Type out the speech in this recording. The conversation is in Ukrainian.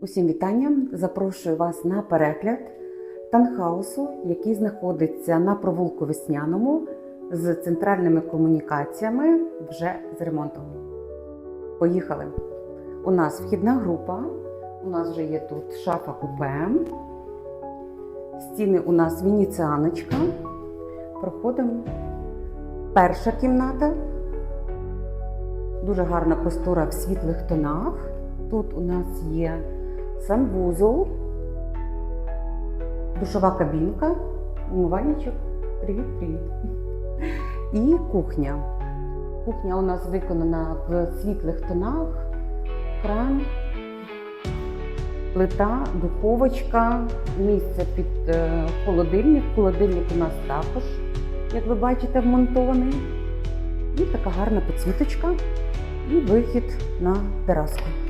Усім вітання! Запрошую вас на перегляд танхаусу, який знаходиться на провулку Весняному з центральними комунікаціями вже з ремонтом. Поїхали! У нас вхідна група, у нас вже є тут шафа купе, стіни у нас венеціаночка. Проходимо. Перша кімната. Дуже гарна простора в світлих тонах. Тут у нас є санвузол, душова кабінка, умивальничок. Привіт-привіт. І кухня. Кухня у нас виконана в світлих тонах, кран, плита, духовочка, місце під е, холодильник. Холодильник у нас також, як ви бачите, вмонтований. І така гарна підсвіточка і вихід на тераску.